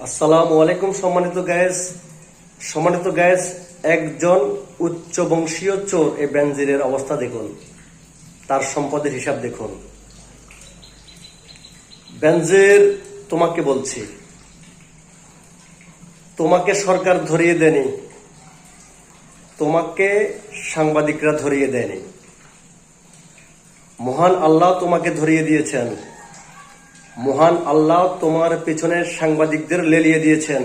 আসসালামু আলাইকুম সম্মানিত গ্যাস সম্মানিত গ্যাস একজন উচ্চ বংশীয় চোর এই বেনজিরের অবস্থা দেখুন। তার সম্পদের হিসাব দেখুন। বেনজির তোমাকে বলছি। তোমাকে সরকার ধরিয়ে দেয়নি। তোমাকে সাংবাদিকরা ধরিয়ে দেয়নি। মহান আল্লাহ তোমাকে ধরিয়ে দিয়েছেন। মহান আল্লাহ তোমার পেছনে সাংবাদিকদের লেলিয়ে দিয়েছেন।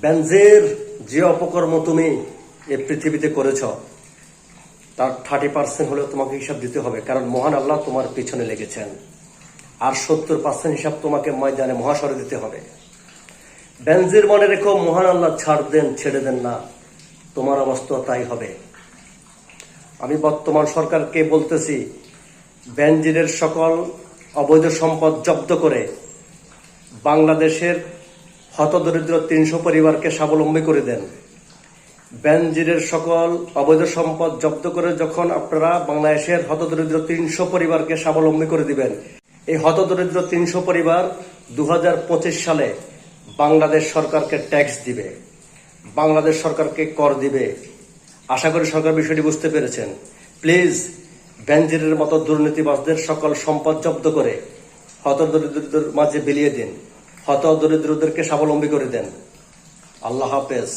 বেনজের, যে অপকর্ম তুমি এ পৃথিবীতে করেছ, তার থার্টি পার্সেন্ট হলেও তোমাকে হিসাব দিতে হবে, কারণ মহান আল্লাহ তোমার পেছনে লেগেছেন। আর সত্তর পার্সেন্ট হিসাব তোমাকে ময়দানে মহাসরে দিতে হবে। বেনজির মনে রেখো, মহান আল্লাহ ছাড় দেন, ছেড়ে দেন না। তোমার অবস্থা তাই হবে। আমি বর্তমান সরকারকে বলতেছি, বেনজিরের সকল অবৈধ সম্পদ জব্দ করে বাংলাদেশের হতদরিদ্র তিনশো পরিবারকে স্বাবলম্বী করে দেন। বেনজিরের সকল অবৈধ সম্পদ জব্দ করে যখন আপনারা বাংলাদেশের হতদরিদ্র তিনশো পরিবারকে স্বাবলম্বী করে দিবেন, এই হতদরিদ্র তিনশো পরিবার দু হাজার পঁচিশ সালে বাংলাদেশ সরকারকে ট্যাক্স দিবে, বাংলাদেশ সরকারকে কর দিবে। আশা করি সরকার বিষয়টি বুঝতে পেরেছেন। প্লিজ ব্যাঞ্জিরের মতো দুর্নীতিবাজদের সকল সম্পদ জব্দ করে হত দরিদ্রদের মাঝে বিলিয়ে দিন, হত দরিদ্রদেরকে স্বাবলম্বী করে দেন। আল্লাহ হাফেজ।